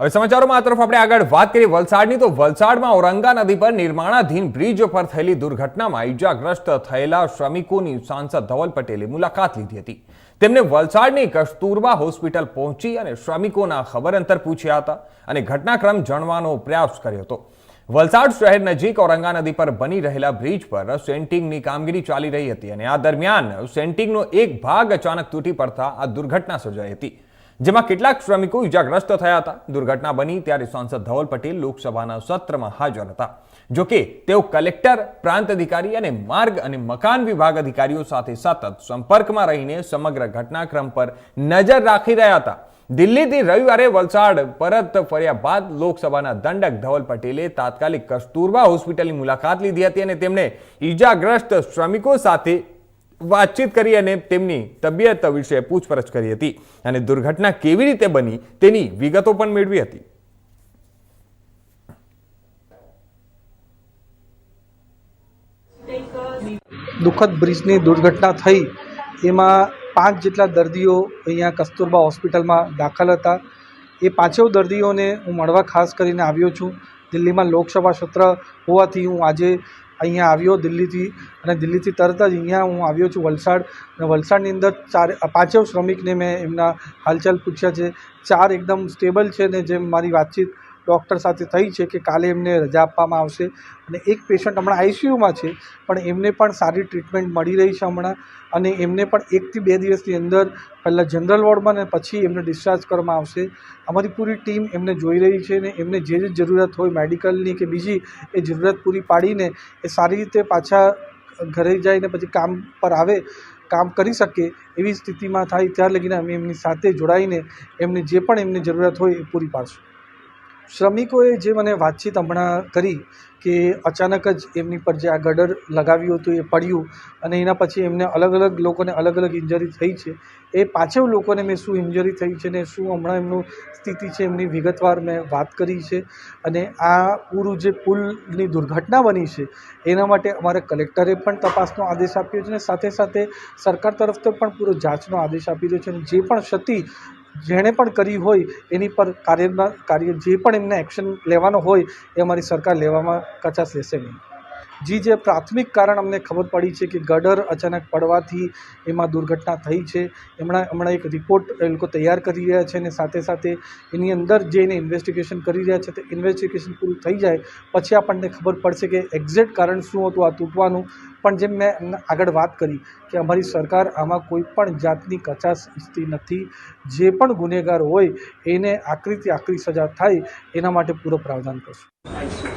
હવે સમાચારોમાં આ તરફ આપણે આગળ વાત કરીએ વલસાડની, તો વલસાડમાં ઔરંગા નદી પર નિર્માણાધીન બ્રિજ પર થયેલી દુર્ઘટનામાં ઈજાગ્રસ્ત થયેલા શ્રમિકોની સાંસદ ધવલ પટેલે મુલાકાત લીધી હતી. તેમને વલસાડની કસ્તુરબા હોસ્પિટલ પહોંચી અને શ્રમિકોના ખબર અંતર પૂછ્યા હતા અને ઘટનાક્રમ જાણવાનો પ્રયાસ કર્યો હતો. વલસાડ શહેર નજીક ઔરંગા નદી પર બની રહેલા બ્રિજ પર સેન્ટિંગની કામગીરી ચાલી રહી હતી અને આ દરમિયાન સેન્ટિંગનો એક ભાગ અચાનક તૂટી પડતા આ દુર્ઘટના સર્જાઈ હતી. જેમાં કેટલાક શ્રમિકો ઇજાગ્રસ્ત થયા હતા. દુર્ઘટના બની ત્યારે સાંસદ ધવલ પટેલ લોકસભાના સત્રમાં હાજર હતા. જોકે તેઓ કલેક્ટર, પ્રાંત અધિકારી અને માર્ગ અને મકાન વિભાગ અધિકારીઓ સાથે સતત સંપર્કમાં રહીને સમગ્ર ઘટનાક્રમ પર નજર રાખી રહ્યા હતા. દિલ્હીથી રવિવારે વલસાડ પરત ફર્યા બાદ લોકસભાના દંડક ધવલ પટેલે તાત્કાલિક કસ્તુરબા હોસ્પિટલની મુલાકાત લીધી હતી અને તેમણે ઈજાગ્રસ્ત શ્રમિકો સાથે વાતચીત કરી અને તેમની તબિયત વિશે પૂછપરછ કરી હતી અને દુર્ઘટના કેવી રીતે બની તેની વિગતો પણ મેળવી હતી. દુઃખદ બ્રિજની દુર્ઘટના થઈ. એમાં પાંચ જેટલા દર્દીઓ અહીંયા કસ્તુરબા હોસ્પિટલમાં દાખલ હતા. એ પાંચેવ દર્દીઓને હું મળવા ખાસ કરીને આવ્યો છું. દિલ્હીમાં લોકસભા સત્ર હોવાથી હું આજે અહીંયા આવ્યો દિલ્હીથી અને દિલ્હીથી તરત જ અહીંયા હું આવ્યો છું વલસાડ. અને વલસાડની અંદર ચાર પાંચેવ શ્રમિકને મેં એમના હાલચાલ પૂછ્યા છે. ચાર એકદમ સ્ટેબલ છે ને જેમ મારી વાતચીત ડૉક્ટર સાથે થઈ છે કે કાલે એમને રજા આપવામાં આવશે. અને એક પેશન્ટ હમણાં આઈસીયુમાં છે, પણ એમને પણ સારી ટ્રીટમેન્ટ મળી રહી છે હમણાં. અને એમને પણ એકથી બે દિવસની અંદર પહેલાં જનરલ વોર્ડમાં ને પછી એમને ડિસ્ચાર્જ કરવામાં આવશે. અમારી પૂરી ટીમ એમને જોઈ રહી છે ને એમને જે જે જરૂરિયાત હોય મેડિકલની કે બીજી એ જરૂરિયાત પૂરી પાડીને એ સારી રીતે પાછા ઘરે જઈને પછી કામ પર આવે, કામ કરી શકે એવી સ્થિતિમાં થાય ત્યાર લગીને અમે એમની સાથે જોડાઈને એમને જે પણ એમની જરૂરિયાત હોય એ પૂરી પાડશું. શ્રમિકોએ જે મને વાતચીત હમણાં કરી કે અચાનક જ એમની પર જે આ ગડર લગાવ્યું હતું, એ પડ્યું અને એના પછી એમને અલગ અલગ લોકોને અલગ અલગ ઇન્જરી થઈ છે. એ પાછળ લોકોને મેં શું ઇન્જરી થઈ છે ને શું હમણાં એમનું સ્થિતિ છે એમની વિગતવાર મેં વાત કરી છે અને આ પૂરું જે પુલની દુર્ઘટના બની છે, એના માટે અમારે કલેક્ટરે પણ તપાસનો આદેશ આપ્યો છે અને સાથે સાથે સરકાર તરફથી પણ પૂરો જાંચનો આદેશ આપી રહ્યો છે અને જે પણ ક્ષતિ જેણે પણ કરી હોય, એની પર કાર્યમાં કાર્ય જે પણ એમને એક્શન લેવાનો હોય, એ અમારી સરકાર લેવામાં કચાશ લેશે નહીં. જી, જે પ્રાથમિક કારણ અમને ખબર પડી છે કે ગડર અચાનક પડવાથી એમાં દુર્ઘટના થઈ છે. એમણે હમણાં એક રિપોર્ટ એ લોકો તૈયાર કરી રહ્યા છે અને સાથે સાથે એની અંદર જઈને ઇન્વેસ્ટિગેશન કરી રહ્યા છે તો ઇન્વેસ્ટિગેશન પૂરું થઈ જાય પછી આપણને ખબર પડશે કે એક્ઝેક્ટ કારણ શું હતું, આ તૂટવાનું. પણ જેમ મેં એમને આગળ વાત કરી કે અમારી સરકાર આમાં કોઈ પણ જાતની કચાશ ઈચ્છતી નથી. જે પણ ગુનેગાર હોય એને આકરીથી આકરી સજા થાય એના માટે પૂરો પ્રાવધાન કરશું.